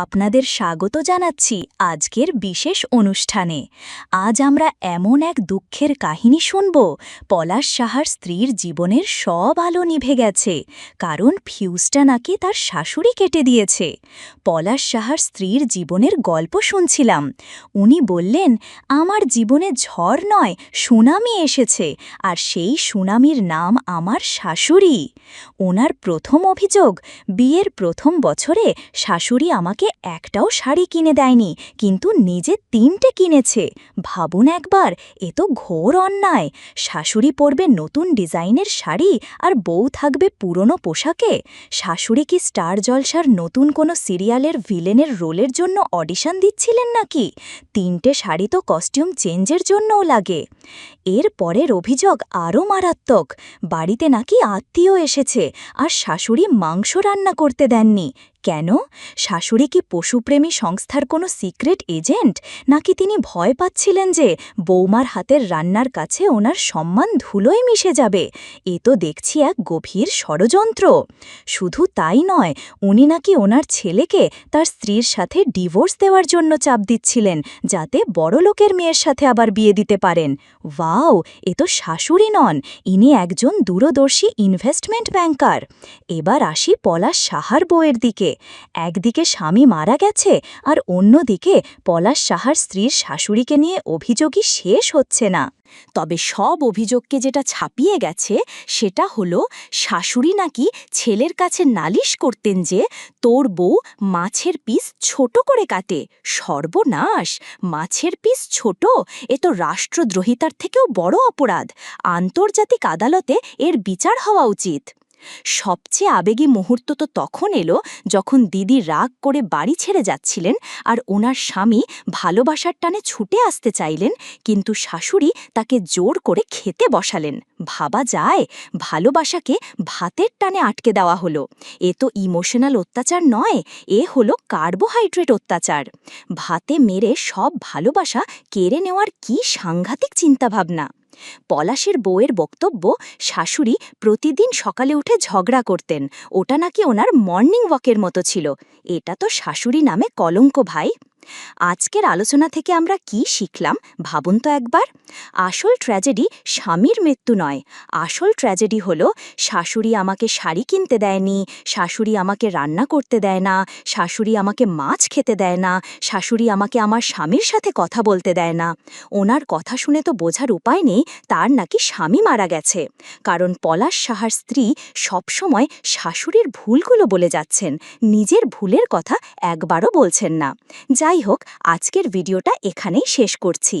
আপনাদের স্বাগত জানাচ্ছি আজকের বিশেষ অনুষ্ঠানে। আজ আমরা এমন এক দুঃখের কাহিনী শুনব, পলাশ সাহার স্ত্রীর জীবনের সব আলো নিভে গেছে, কারণ ফিউজটা নাকি তার শাশুড়ি কেটে দিয়েছে। পলাশ সাহার স্ত্রীর জীবনের গল্প শুনছিলাম। উনি বললেন, আমার জীবনে ঝড় নয়, সুনামি এসেছে, আর সেই সুনামির নাম আমার শাশুড়ি। ওনার প্রথম অভিযোগ, বিয়ের প্রথম বছরে শাশুড়ি আমাকে একটাও শাড়ি কিনে দেয়নি, কিন্তু নিজে তিনটে কিনেছে। ভাবুন একবার, এ তো ঘোর অন্যায়। শাশুড়ি পরবে নতুন ডিজাইনের শাড়ি আর বউ থাকবে পুরনো পোশাকে। শাশুড়ি কি স্টার জলসার নতুন কোনো সিরিয়ালের ভিলেনের রোলের জন্য অডিশন দিচ্ছিলেন নাকি? তিনটে শাড়ি তো কস্টিউম চেঞ্জের জন্যও লাগে। এর পরের অভিযোগ আরও মারাত্মক। বাড়িতে নাকি আত্মীয় এসেছে, আর শাশুড়ি মাংস রান্না করতে দেননি। কেন? শাশুড়ি কি পশুপ্রেমী সংস্থার কোনো সিক্রেট এজেন্ট? নাকি তিনি ভয় পাচ্ছিলেন যে বৌমার হাতের রান্নার কাছে ওনার সম্মান ধুলোয় মিশে যাবে? এ তো দেখছি এক গভীর ষড়যন্ত্র। শুধু তাই নয়, উনি নাকি ওনার ছেলেকে তার স্ত্রীর সাথে ডিভোর্স দেওয়ার জন্য চাপ দিচ্ছিলেন, যাতে বড় লোকের মেয়ের সাথে আবার বিয়ে দিতে পারেন। ওয়াও, এ তো শাশুড়ি নন, ইনি একজন দূরদর্শী ইনভেস্টমেন্ট ব্যাংকার। এবার আসি পলাশ সাহার বউয়ের দিকে। একদিকে স্বামী মারা গেছে আর অন্যদিকে পলাশ সাহার স্ত্রীর শাশুড়িকে নিয়ে অভিযোগই শেষ হচ্ছে না। তবে সব অভিযোগকে যেটা ছাপিয়ে গেছে সেটা হলো, শাশুড়ি নাকি ছেলের কাছে নালিশ করতেন যে, তোর বউ মাছের পিস ছোট করে কাটে, সর্বনাশ, মাছের পিস ছোট, এ তো রাষ্ট্রদ্রোহিতার থেকেও বড় অপরাধ, আন্তর্জাতিক আদালতে এর বিচার হওয়া উচিত। সবচেয়ে আবেগী মুহূর্ত তো তখন এলো যখন দিদি রাগ করে বাড়ি ছেড়ে যাচ্ছিলেন আর ওনার স্বামী ভালোবাসার টানে ছুটে আসতে চাইলেন, কিন্তু শাশুড়ি তাকে জোর করে খেতে বসালেন। ভাবা যায়, ভালোবাসাকে ভাতের টানে আটকে দেওয়া হলো। এ তো ইমোশনাল অত্যাচার নয়, এ হলো কার্বোহাইড্রেট অত্যাচার। ভাতে মেরে সব ভালোবাসা কেড়ে নেওয়ার কি সাংঘাতিক চিন্তাভাবনা। পলাশের বউয়ের বক্তব্য, শাশুড়ি প্রতিদিন সকালে উঠে ঝগড়া করতেন। ওটা নাকি ওনার মর্নিং ওয়াকের মতো ছিল। এটা তো শাশুড়ি নামে কলঙ্ক ভাই। আজকের আলোচনা থেকে আমরা কি শিখলাম, ভাবুন তো একবার। আসল ট্র্যাজেডি স্বামীর মৃত্যু নয়। আসল ট্র্যাজেডি হল, শাশুড়ি আমাকে শাড়ি কিনতে দেয়নি, শাশুড়ি আমাকে রান্না করতে দেয় না, শাশুড়ি আমাকে মাছ খেতে দেয় না, শাশুড়ি আমাকে আমার স্বামীর সাথে কথা বলতে দেয় না। ওনার কথা শুনে তো বোঝার উপায় নেই, তার নাকি স্বামী মারা গেছে। কারণ পলাশ সাহার স্ত্রী সবসময় শাশুড়ির ভুলগুলো বলে যাচ্ছেন, নিজের ভুলের কথা একবারও বলছেন না। যাই হোক আজকের ভিডিওটা এখানেই শেষ করছি।